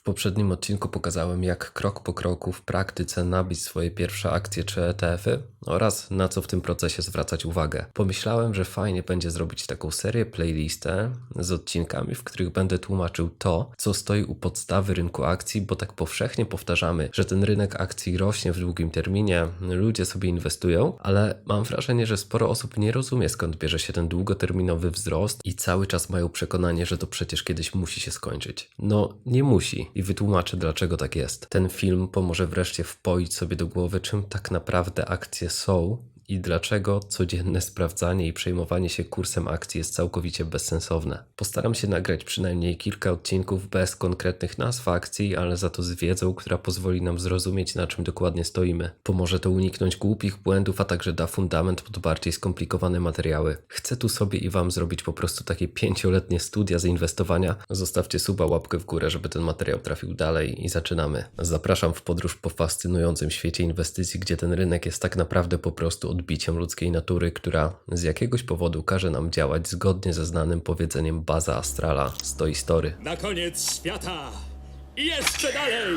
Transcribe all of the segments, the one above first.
W poprzednim odcinku pokazałem, jak krok po kroku w praktyce nabić swoje pierwsze akcje czy ETF-y oraz na co w tym procesie zwracać uwagę. Pomyślałem, że fajnie będzie zrobić taką serię playlistę z odcinkami, w których będę tłumaczył to, co stoi u podstawy rynku akcji, bo tak powszechnie powtarzamy, że ten rynek akcji rośnie w długim terminie, ludzie sobie inwestują, ale mam wrażenie, że sporo osób nie rozumie skąd bierze się ten długoterminowy wzrost i cały czas mają przekonanie, że to przecież kiedyś musi się skończyć. No, nie musi i wytłumaczę dlaczego tak jest. Ten film pomoże wreszcie wpoić sobie do głowy, czym tak naprawdę akcje są i dlaczego codzienne sprawdzanie i przejmowanie się kursem akcji jest całkowicie bezsensowne. Postaram się nagrać przynajmniej kilka odcinków bez konkretnych nazw akcji, ale za to z wiedzą, która pozwoli nam zrozumieć, na czym dokładnie stoimy. Pomoże to uniknąć głupich błędów, a także da fundament pod bardziej skomplikowane materiały. Chcę tu sobie i Wam zrobić po prostu takie pięcioletnie studia z inwestowania. Zostawcie suba, łapkę w górę, żeby ten materiał trafił dalej i zaczynamy. Zapraszam w podróż po fascynującym świecie inwestycji, gdzie ten rynek jest tak naprawdę po prostu odbiciem ludzkiej natury, która z jakiegoś powodu każe nam działać zgodnie ze znanym powiedzeniem baza astrala stoi story. Na koniec świata! I jeszcze dalej!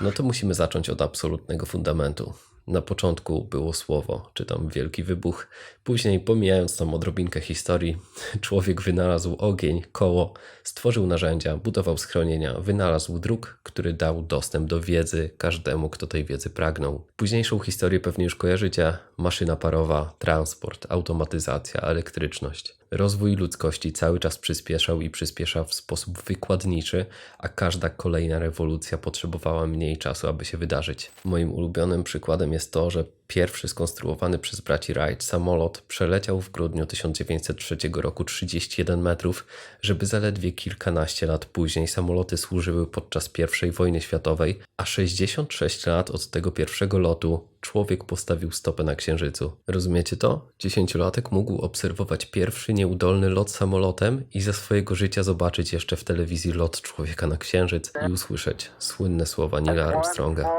No to musimy zacząć od absolutnego fundamentu. Na początku było słowo, czy tam wielki wybuch. Później, pomijając tą odrobinkę historii, człowiek wynalazł ogień, koło, stworzył narzędzia, budował schronienia, wynalazł druk, który dał dostęp do wiedzy każdemu, kto tej wiedzy pragnął. Późniejszą historię pewnie już kojarzycie: maszyna parowa, transport, automatyzacja, elektryczność. Rozwój ludzkości cały czas przyspieszał i przyspiesza w sposób wykładniczy, a każda kolejna rewolucja potrzebowała mniej czasu, aby się wydarzyć. Moim ulubionym przykładem jest to, że pierwszy skonstruowany przez braci Wright samolot przeleciał w grudniu 1903 roku 31 metrów, żeby zaledwie kilkanaście lat później samoloty służyły podczas I wojny światowej, a 66 lat od tego pierwszego lotu człowiek postawił stopę na Księżycu. Rozumiecie to? Dziesięciolatek mógł obserwować pierwszy nieudolny lot samolotem i za swojego życia zobaczyć jeszcze w telewizji lot człowieka na Księżyc i usłyszeć słynne słowa Neila Armstronga.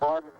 One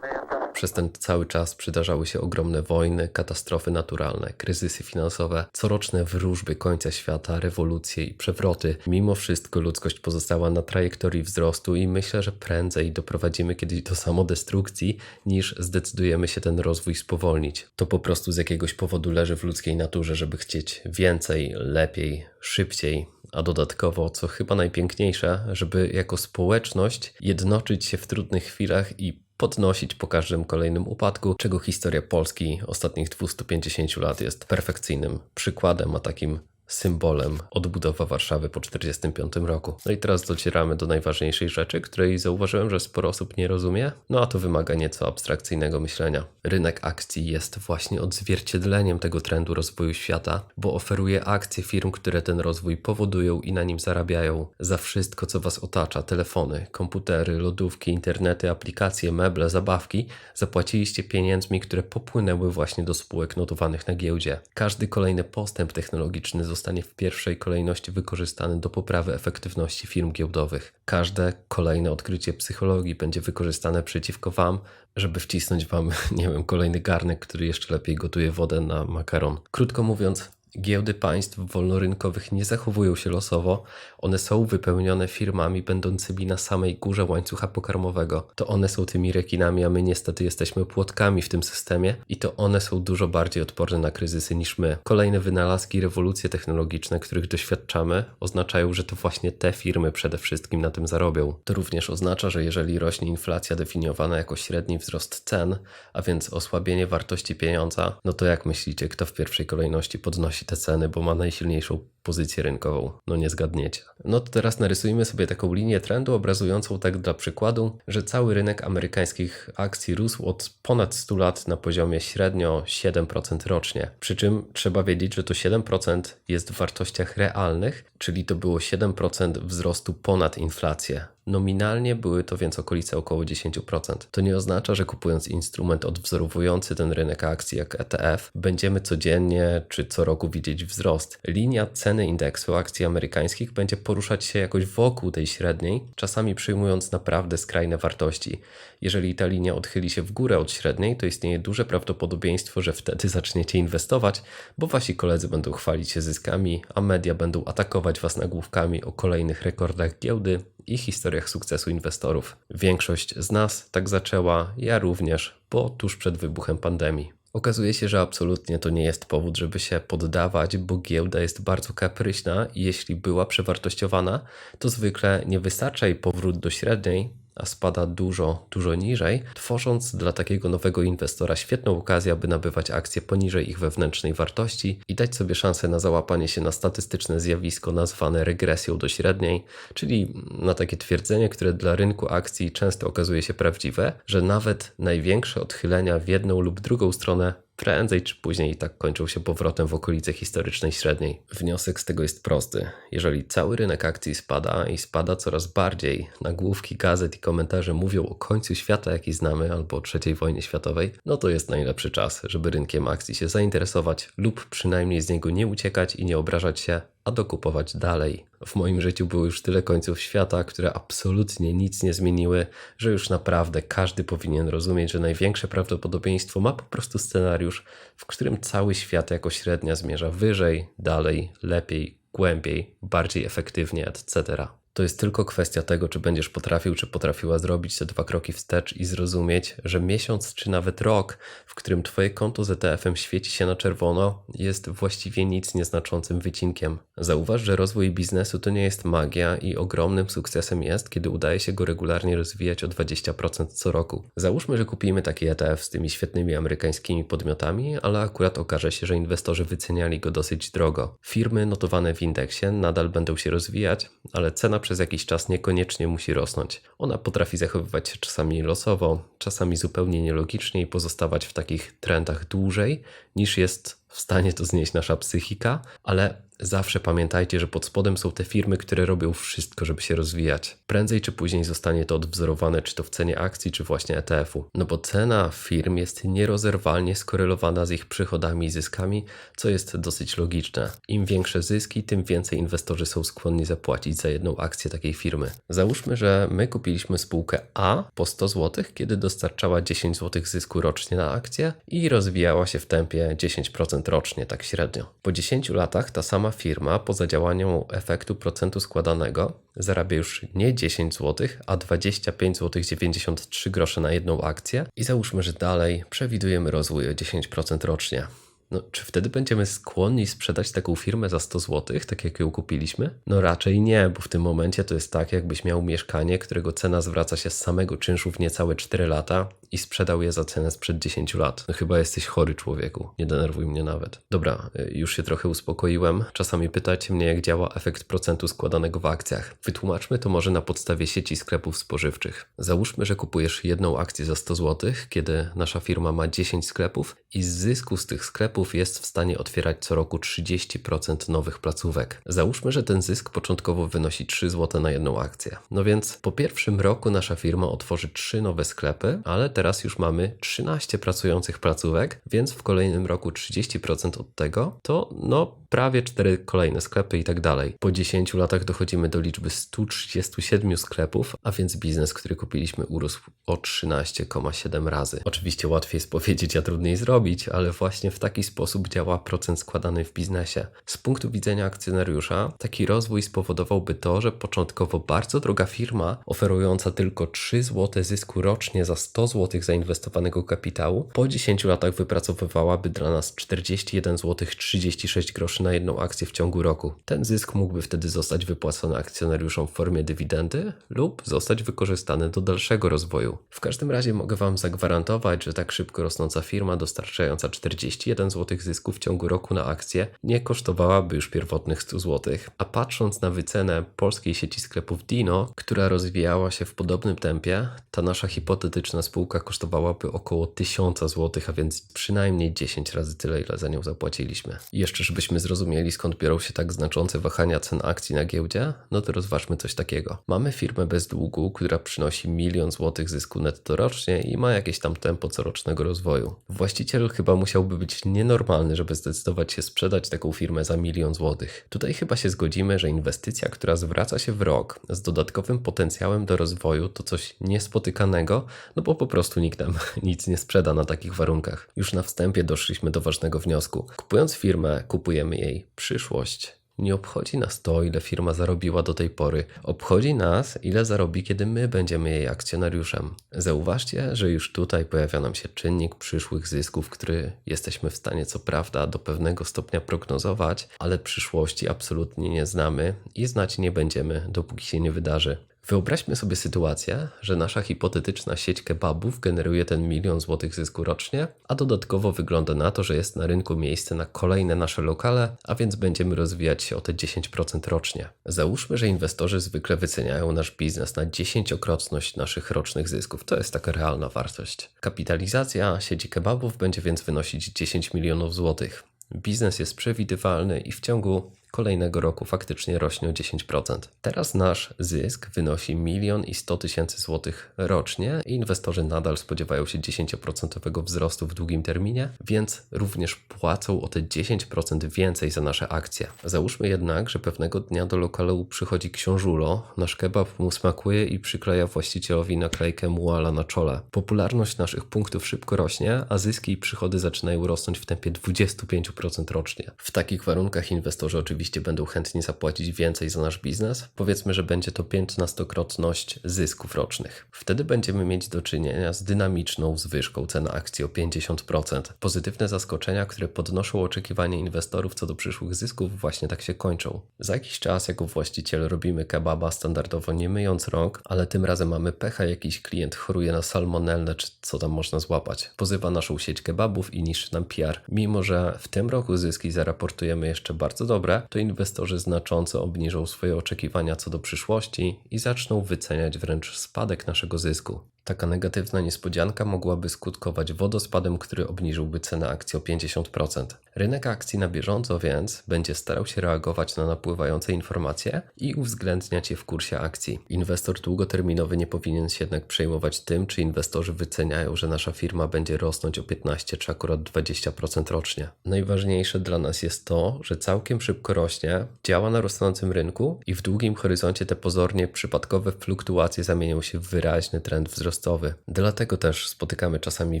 Przez ten cały czas przydarzały się ogromne wojny, katastrofy naturalne, kryzysy finansowe, coroczne wróżby końca świata, rewolucje i przewroty. Mimo wszystko ludzkość pozostała na trajektorii wzrostu i myślę, że prędzej doprowadzimy kiedyś do samodestrukcji, niż zdecydujemy się ten rozwój spowolnić. To po prostu z jakiegoś powodu leży w ludzkiej naturze, żeby chcieć więcej, lepiej, szybciej, a dodatkowo, co chyba najpiękniejsze, żeby jako społeczność jednoczyć się w trudnych chwilach i podnosić po każdym kolejnym upadku, czego historia Polski ostatnich 250 lat jest perfekcyjnym przykładem, a takim symbolem odbudowa Warszawy po 1945 roku. No i teraz docieramy do najważniejszej rzeczy, której zauważyłem, że sporo osób nie rozumie, no a to wymaga nieco abstrakcyjnego myślenia. Rynek akcji jest właśnie odzwierciedleniem tego trendu rozwoju świata, bo oferuje akcje firm, które ten rozwój powodują i na nim zarabiają. Za wszystko, co Was otacza, telefony, komputery, lodówki, internety, aplikacje, meble, zabawki, zapłaciliście pieniędzmi, które popłynęły właśnie do spółek notowanych na giełdzie. Każdy kolejny postęp technologiczny zostanie w pierwszej kolejności wykorzystany do poprawy efektywności firm giełdowych. Każde kolejne odkrycie psychologii będzie wykorzystane przeciwko Wam, żeby wcisnąć Wam, nie wiem, kolejny garnek, który jeszcze lepiej gotuje wodę na makaron. Krótko mówiąc, Giełdy państw wolnorynkowych nie zachowują się losowo, one są wypełnione firmami będącymi na samej górze łańcucha pokarmowego. To one są tymi rekinami, a my niestety jesteśmy płotkami w tym systemie i to one są dużo bardziej odporne na kryzysy niż my. Kolejne wynalazki rewolucje technologiczne, których doświadczamy, oznaczają, że to właśnie te firmy przede wszystkim na tym zarobią. To również oznacza, że jeżeli rośnie inflacja definiowana jako średni wzrost cen, a więc osłabienie wartości pieniądza, no to jak myślicie, kto w pierwszej kolejności podnosi te ceny, bo ma najsilniejszą pozycję rynkową? No nie zgadniecie. No to teraz narysujmy sobie taką linię trendu obrazującą tak dla przykładu, że cały rynek amerykańskich akcji rósł od ponad 100 lat na poziomie średnio 7% rocznie. Przy czym trzeba wiedzieć, że to 7% jest w wartościach realnych, czyli to było 7% wzrostu ponad inflację. Nominalnie były to więc okolice około 10%. To nie oznacza, że kupując instrument odwzorowujący ten rynek akcji jak ETF, będziemy codziennie czy co roku widzieć wzrost. Linia cen ceny indeksu akcji amerykańskich będzie poruszać się jakoś wokół tej średniej, czasami przyjmując naprawdę skrajne wartości. Jeżeli ta linia odchyli się w górę od średniej, to istnieje duże prawdopodobieństwo, że wtedy zaczniecie inwestować, bo wasi koledzy będą chwalić się zyskami, a media będą atakować was nagłówkami o kolejnych rekordach giełdy i historiach sukcesu inwestorów. Większość z nas tak zaczęła, ja również, bo tuż przed wybuchem pandemii. Okazuje się, że absolutnie to nie jest powód, żeby się poddawać, bo giełda jest bardzo kapryśna i jeśli była przewartościowana, to zwykle nie wystarcza jej powrót do średniej, a spada dużo, dużo niżej, tworząc dla takiego nowego inwestora świetną okazję, aby nabywać akcje poniżej ich wewnętrznej wartości i dać sobie szansę na załapanie się na statystyczne zjawisko nazwane regresją do średniej, czyli na takie twierdzenie, które dla rynku akcji często okazuje się prawdziwe, że nawet największe odchylenia w jedną lub drugą stronę prędzej czy później i tak kończą się powrotem w okolice historycznej średniej. Wniosek z tego jest prosty. Jeżeli cały rynek akcji spada i spada coraz bardziej, nagłówki gazet i komentarze mówią o końcu świata, jaki znamy, albo III wojnie światowej, no to jest najlepszy czas, żeby rynkiem akcji się zainteresować lub przynajmniej z niego nie uciekać i nie obrażać się, a dokupować dalej. W moim życiu było już tyle końców świata, które absolutnie nic nie zmieniły, że już naprawdę każdy powinien rozumieć, że największe prawdopodobieństwo ma po prostu scenariusz, w którym cały świat jako średnia zmierza wyżej, dalej, lepiej, głębiej, bardziej efektywnie, etc. To jest tylko kwestia tego, czy będziesz potrafił, czy potrafiła zrobić te dwa kroki wstecz i zrozumieć, że miesiąc czy nawet rok, w którym Twoje konto z ETF-em świeci się na czerwono, jest właściwie nic nieznaczącym wycinkiem. Zauważ, że rozwój biznesu to nie jest magia i ogromnym sukcesem jest, kiedy udaje się go regularnie rozwijać o 20% co roku. Załóżmy, że kupimy taki ETF z tymi świetnymi amerykańskimi podmiotami, ale akurat okaże się, że inwestorzy wyceniali go dosyć drogo. Firmy notowane w indeksie nadal będą się rozwijać, ale cena przez jakiś czas niekoniecznie musi rosnąć. Ona potrafi zachowywać się czasami losowo, czasami zupełnie nielogicznie i pozostawać w takich trendach dłużej niż jest w stanie to znieść nasza psychika, ale zawsze pamiętajcie, że pod spodem są te firmy, które robią wszystko, żeby się rozwijać. Prędzej czy później zostanie to odwzorowane, czy to w cenie akcji, czy właśnie ETF-u. No bo cena firm jest nierozerwalnie skorelowana z ich przychodami i zyskami, co jest dosyć logiczne. Im większe zyski, tym więcej inwestorzy są skłonni zapłacić za jedną akcję takiej firmy. Załóżmy, że my kupiliśmy spółkę A po 100 zł, kiedy dostarczała 10 zł zysku rocznie na akcję i rozwijała się w tempie 10% rocznie, tak średnio. Po 10 latach ta sama firma po zadziałaniu efektu procentu składanego zarabia już nie 10 zł, a 25 zł 93 grosze na jedną akcję i załóżmy, że dalej przewidujemy rozwój o 10% rocznie. No, czy wtedy będziemy skłonni sprzedać taką firmę za 100 zł, tak jak ją kupiliśmy? No raczej nie, bo w tym momencie to jest tak, jakbyś miał mieszkanie, którego cena zwraca się z samego czynszu w niecałe 4 lata i sprzedał je za cenę sprzed 10 lat. No chyba jesteś chory człowieku, nie denerwuj mnie nawet. Dobra, y, już się trochę uspokoiłem. Czasami pytacie mnie, jak działa efekt procentu składanego w akcjach. Wytłumaczmy to może na podstawie sieci sklepów spożywczych. Załóżmy, że kupujesz jedną akcję za 100 zł, kiedy nasza firma ma 10 sklepów i z zysku z tych sklepów jest w stanie otwierać co roku 30% nowych placówek. Załóżmy, że ten zysk początkowo wynosi 3 zł na jedną akcję. No więc po pierwszym roku nasza firma otworzy 3 nowe sklepy, ale teraz już mamy 13 pracujących placówek, więc w kolejnym roku 30% od tego to no prawie 4 kolejne sklepy i tak dalej. Po 10 latach dochodzimy do liczby 137 sklepów, a więc biznes, który kupiliśmy urósł o 13,7 razy. Oczywiście łatwiej jest powiedzieć, a trudniej zrobić, ale właśnie w taki sposób działa procent składany w biznesie. Z punktu widzenia akcjonariusza, taki rozwój spowodowałby to, że początkowo bardzo droga firma, oferująca tylko 3 zł zysku rocznie za 100 zł zainwestowanego kapitału, po 10 latach wypracowywałaby dla nas 41 zł 36 groszy na jedną akcję w ciągu roku. Ten zysk mógłby wtedy zostać wypłacony akcjonariuszom w formie dywidendy lub zostać wykorzystany do dalszego rozwoju. W każdym razie mogę Wam zagwarantować, że tak szybko rosnąca firma dostarczająca 41 zł zysku w ciągu roku na akcję nie kosztowałaby już pierwotnych 100 zł. A patrząc na wycenę polskiej sieci sklepów Dino, która rozwijała się w podobnym tempie, ta nasza hipotetyczna spółka kosztowałaby około 1000 zł, a więc przynajmniej 10 razy tyle, ile za nią zapłaciliśmy. I jeszcze, żebyśmy zrozumieli, skąd biorą się tak znaczące wahania cen akcji na giełdzie, no to rozważmy coś takiego. Mamy firmę bez długu, która przynosi milion złotych zysku netto rocznie i ma jakieś tam tempo corocznego rozwoju. Właściciel chyba musiałby być nienormalny, żeby zdecydować się sprzedać taką firmę za milion złotych. Tutaj chyba się zgodzimy, że inwestycja, która zwraca się w rok z dodatkowym potencjałem do rozwoju, to coś niespotykanego, no bo po prostu nikt nam nic nie sprzeda na takich warunkach. Już na wstępie doszliśmy do ważnego wniosku. Kupując firmę, kupujemy jej przyszłość. Nie obchodzi nas to, ile firma zarobiła do tej pory. Obchodzi nas, ile zarobi, kiedy my będziemy jej akcjonariuszem. Zauważcie, że już tutaj pojawia nam się czynnik przyszłych zysków, który jesteśmy w stanie co prawda do pewnego stopnia prognozować, ale przyszłości absolutnie nie znamy i znać nie będziemy, dopóki się nie wydarzy. Wyobraźmy sobie sytuację, że nasza hipotetyczna sieć kebabów generuje ten milion złotych zysku rocznie, a dodatkowo wygląda na to, że jest na rynku miejsce na kolejne nasze lokale, a więc będziemy rozwijać się o te 10% rocznie. Załóżmy, że inwestorzy zwykle wyceniają nasz biznes na dziesięciokrotność naszych rocznych zysków. To jest taka realna wartość. Kapitalizacja sieci kebabów będzie więc wynosić 10 milionów złotych. Biznes jest przewidywalny i w ciągu kolejnego roku faktycznie rośnie o 10%. Teraz nasz zysk wynosi 1 i 100 tysięcy złotych rocznie i inwestorzy nadal spodziewają się 10% wzrostu w długim terminie, więc również płacą o te 10% więcej za nasze akcje. Załóżmy jednak, że pewnego dnia do lokalu przychodzi książulo, nasz kebab mu smakuje i przykleja właścicielowi naklejkę muala na czole. Popularność naszych punktów szybko rośnie, a zyski i przychody zaczynają rosnąć w tempie 25% rocznie. W takich warunkach inwestorzy oczywiście będą chętni zapłacić więcej za nasz biznes. Powiedzmy, że będzie to 15-krotność zysków rocznych. Wtedy będziemy mieć do czynienia z dynamiczną zwyżką cen akcji o 50%. Pozytywne zaskoczenia, które podnoszą oczekiwania inwestorów co do przyszłych zysków, właśnie tak się kończą. Za jakiś czas, jako właściciel, robimy kebaba standardowo nie myjąc rąk, ale tym razem mamy pecha, jakiś klient choruje na salmonellę, czy co tam można złapać. Pozywa naszą sieć kebabów i niszczy nam PR. Mimo, że w tym roku zyski zaraportujemy jeszcze bardzo dobre, to inwestorzy znacząco obniżą swoje oczekiwania co do przyszłości i zaczną wyceniać wręcz spadek naszego zysku. Taka negatywna niespodzianka mogłaby skutkować wodospadem, który obniżyłby cenę akcji o 50%. Rynek akcji na bieżąco więc będzie starał się reagować na napływające informacje i uwzględniać je w kursie akcji. Inwestor długoterminowy nie powinien się jednak przejmować tym, czy inwestorzy wyceniają, że nasza firma będzie rosnąć o 15 czy akurat 20% rocznie. Najważniejsze dla nas jest to, że całkiem szybko rośnie, działa na rosnącym rynku i w długim horyzoncie te pozornie przypadkowe fluktuacje zamienią się w wyraźny trend wzrostowy. Dlatego też spotykamy czasami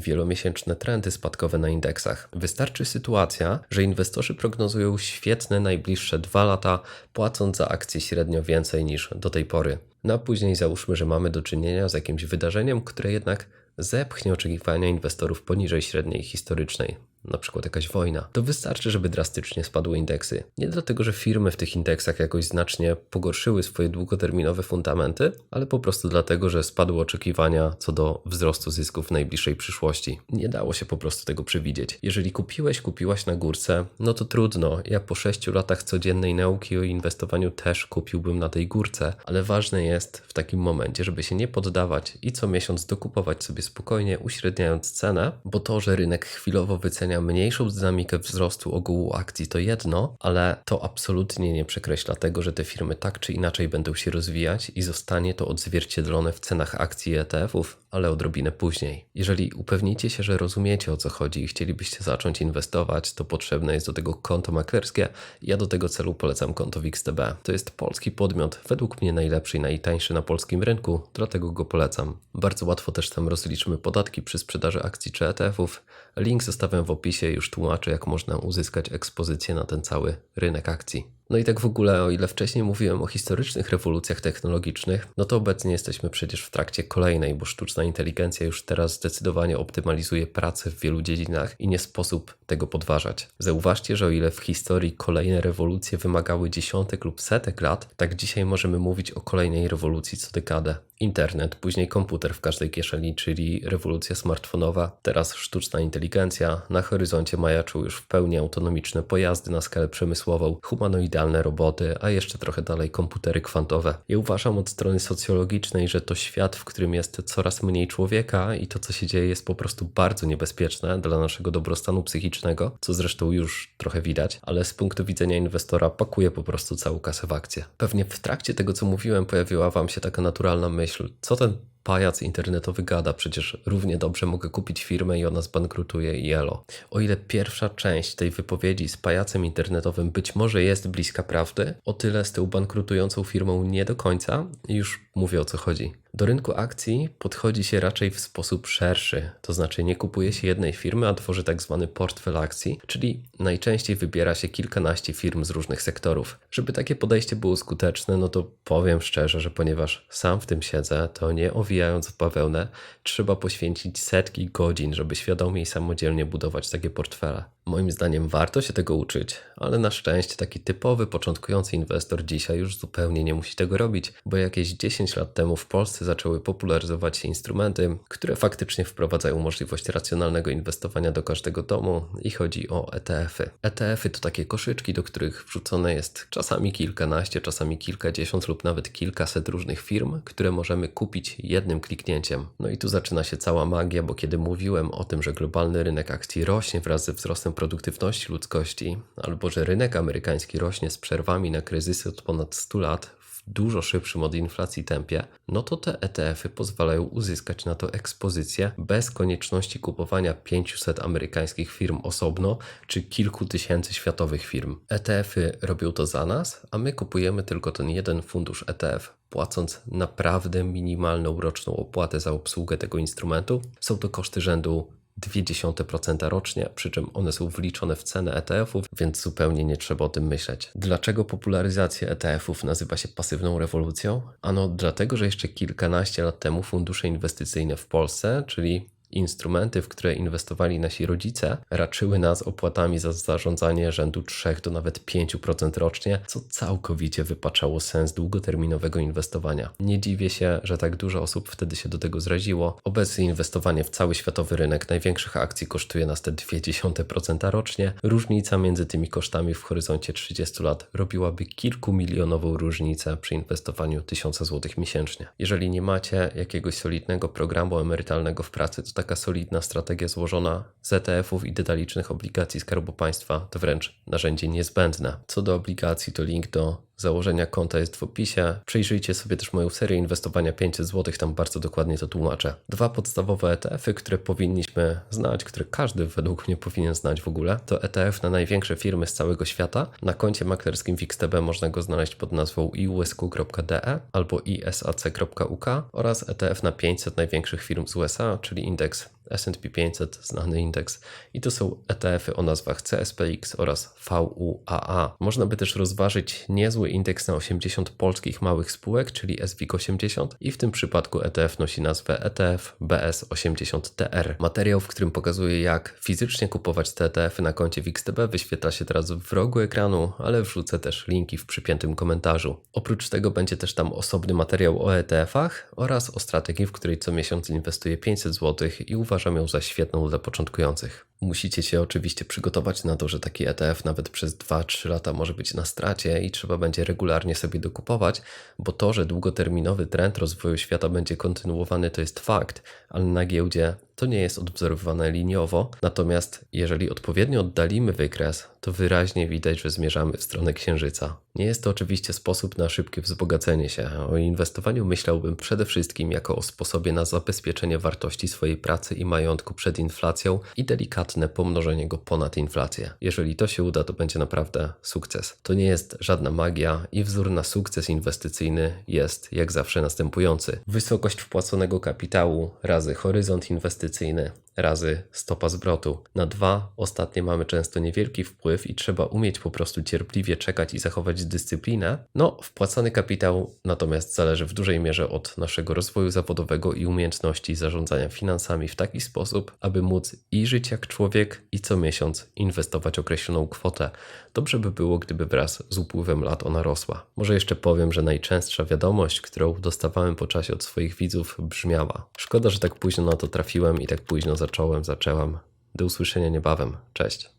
wielomiesięczne trendy spadkowe na indeksach. Wystarczy sytuacja, że inwestorzy prognozują świetne najbliższe dwa lata, płacąc za akcje średnio więcej niż do tej pory. No później załóżmy, że mamy do czynienia z jakimś wydarzeniem, które jednak zepchnie oczekiwania inwestorów poniżej średniej historycznej, na przykład jakaś wojna, to wystarczy, żeby drastycznie spadły indeksy. Nie dlatego, że firmy w tych indeksach jakoś znacznie pogorszyły swoje długoterminowe fundamenty, ale po prostu dlatego, że spadły oczekiwania co do wzrostu zysków w najbliższej przyszłości. Nie dało się po prostu tego przewidzieć. Jeżeli kupiłeś, kupiłaś na górce, no to trudno. Ja po 6 latach codziennej nauki o inwestowaniu też kupiłbym na tej górce, ale ważne jest w takim momencie, żeby się nie poddawać i co miesiąc dokupować sobie spokojnie, uśredniając cenę, bo to, że rynek chwilowo wycenia mniejszą dynamikę wzrostu ogółu akcji to jedno, ale to absolutnie nie przekreśla tego, że te firmy tak czy inaczej będą się rozwijać i zostanie to odzwierciedlone w cenach akcji ETF-ów, ale odrobinę później. Jeżeli upewnicie się, że rozumiecie o co chodzi i chcielibyście zacząć inwestować, to potrzebne jest do tego konto maklerskie. Ja do tego celu polecam konto w XTB. To jest polski podmiot, według mnie najlepszy i najtańszy na polskim rynku, dlatego go polecam. Bardzo łatwo też tam rozliczmy podatki przy sprzedaży akcji czy ETF-ów. Link zostawiam w opisie już tłumaczę, jak można uzyskać ekspozycję na ten cały rynek akcji. No i tak w ogóle, o ile wcześniej mówiłem o historycznych rewolucjach technologicznych, no to obecnie jesteśmy przecież w trakcie kolejnej, bo sztuczna inteligencja już teraz zdecydowanie optymalizuje pracę w wielu dziedzinach i nie sposób tego podważać. Zauważcie, że o ile w historii kolejne rewolucje wymagały dziesiątek lub setek lat, tak dzisiaj możemy mówić o kolejnej rewolucji co dekadę. Internet, później komputer w każdej kieszeni, czyli rewolucja smartfonowa, teraz sztuczna inteligencja, na horyzoncie majaczą już w pełni autonomiczne pojazdy na skalę przemysłową, humanoidalne roboty, a jeszcze trochę dalej komputery kwantowe. Ja uważam od strony socjologicznej, że to świat, w którym jest coraz mniej człowieka i to, co się dzieje, jest po prostu bardzo niebezpieczne dla naszego dobrostanu psychicznego, co zresztą już trochę widać, ale z punktu widzenia inwestora pakuje po prostu całą kasę w akcje. Pewnie w trakcie tego, co mówiłem, pojawiła Wam się taka naturalna myśl, co ten pajac internetowy gada, przecież równie dobrze mogę kupić firmę i ona zbankrutuje i elo. O ile pierwsza część tej wypowiedzi z pajacem internetowym być może jest bliska prawdy, o tyle z tą bankrutującą firmą nie do końca już mówię o co chodzi. Do rynku akcji podchodzi się raczej w sposób szerszy, to znaczy nie kupuje się jednej firmy, a tworzy tak zwany portfel akcji, czyli najczęściej wybiera się kilkanaście firm z różnych sektorów. Żeby takie podejście było skuteczne, no to powiem szczerze, że ponieważ sam w tym siedzę, to nie owijając w bawełnę, trzeba poświęcić setki godzin, żeby świadomie i samodzielnie budować takie portfele. Moim zdaniem warto się tego uczyć, ale na szczęście taki typowy początkujący inwestor dzisiaj już zupełnie nie musi tego robić, bo jakieś 10 lat temu w Polsce zaczęły popularyzować się instrumenty, które faktycznie wprowadzają możliwość racjonalnego inwestowania do każdego domu i chodzi o ETF-y. ETF-y to takie koszyczki, do których wrzucone jest czasami kilkanaście, czasami kilkadziesiąt lub nawet kilkaset różnych firm, które możemy kupić jednym kliknięciem. No i tu zaczyna się cała magia, bo kiedy mówiłem o tym, że globalny rynek akcji rośnie wraz ze wzrostem produktywności ludzkości, albo że rynek amerykański rośnie z przerwami na kryzysy od ponad 100 lat w dużo szybszym od inflacji tempie, no to te ETF-y pozwalają uzyskać na to ekspozycję bez konieczności kupowania 500 amerykańskich firm osobno czy kilku tysięcy światowych firm. ETF-y robią to za nas, a my kupujemy tylko ten jeden fundusz ETF płacąc naprawdę minimalną roczną opłatę za obsługę tego instrumentu. Są to koszty rzędu 0,2% rocznie, przy czym one są wliczone w cenę ETF-ów, więc zupełnie nie trzeba o tym myśleć. Dlaczego popularyzacja ETF-ów nazywa się pasywną rewolucją? Ano dlatego, że jeszcze kilkanaście lat temu fundusze inwestycyjne w Polsce, czyli instrumenty, w które inwestowali nasi rodzice, raczyły nas opłatami za zarządzanie rzędu 3 do nawet 5% rocznie, co całkowicie wypaczało sens długoterminowego inwestowania. Nie dziwię się, że tak dużo osób wtedy się do tego zraziło. Obecnie inwestowanie w cały światowy rynek największych akcji kosztuje nas te 0,2% rocznie. Różnica między tymi kosztami w horyzoncie 30 lat robiłaby kilkumilionową różnicę przy inwestowaniu 1000 zł miesięcznie. Jeżeli nie macie jakiegoś solidnego programu emerytalnego w pracy, to taka solidna strategia złożona z ETF-ów i detalicznych obligacji Skarbu Państwa to wręcz narzędzie niezbędne. Co do obligacji, to link do założenia konta jest w opisie. Przejrzyjcie sobie też moją serię inwestowania 500 zł, tam bardzo dokładnie to tłumaczę. Dwa podstawowe ETF-y, które powinniśmy znać, które każdy według mnie powinien znać w ogóle, to ETF na największe firmy z całego świata. Na koncie maklerskim w XTB można go znaleźć pod nazwą iusq.de albo isac.uk oraz ETF na 500 największych firm z USA, czyli indeks S&P 500, znany indeks. I to są ETF-y o nazwach CSPX oraz VUAA. Można by też rozważyć niezły indeks na 80 polskich małych spółek, czyli SWIG 80 i w tym przypadku ETF nosi nazwę ETF BS80TR. Materiał, w którym pokazuję jak fizycznie kupować te ETF-y na koncie w XTB wyświetla się teraz w rogu ekranu, ale wrzucę też linki w przypiętym komentarzu. Oprócz tego będzie też tam osobny materiał o ETF-ach oraz o strategii, w której co miesiąc inwestuję 500 zł i uważam ją za świetną dla początkujących. Musicie się oczywiście przygotować na to, że taki ETF nawet przez 2-3 lata może być na stracie i trzeba będzie regularnie sobie dokupować, bo to, że długoterminowy trend rozwoju świata będzie kontynuowany, to jest fakt, ale na giełdzie to nie jest odwzorowywane liniowo. Natomiast jeżeli odpowiednio oddalimy wykres, to wyraźnie widać, że zmierzamy w stronę księżyca. Nie jest to oczywiście sposób na szybkie wzbogacenie się. O inwestowaniu myślałbym przede wszystkim jako o sposobie na zabezpieczenie wartości swojej pracy i majątku przed inflacją i delikatne pomnożenie go ponad inflację. Jeżeli to się uda, to będzie naprawdę sukces. To nie jest żadna magia i wzór na sukces inwestycyjny jest jak zawsze następujący. Wysokość wpłaconego kapitału razy horyzont inwestycyjny razy stopa zwrotu. Na dwa ostatnie mamy często niewielki wpływ i trzeba umieć po prostu cierpliwie czekać i zachować dyscyplinę. No, wpłacany kapitał natomiast zależy w dużej mierze od naszego rozwoju zawodowego i umiejętności zarządzania finansami w taki sposób, aby móc i żyć jak człowiek i co miesiąc inwestować określoną kwotę. Dobrze by było, gdyby wraz z upływem lat ona rosła. Może jeszcze powiem, że najczęstsza wiadomość, którą dostawałem po czasie od swoich widzów brzmiała: Szkoda, że tak późno na to trafiłem i tak późno zacząłem, zaczęłam. Do usłyszenia niebawem. Cześć.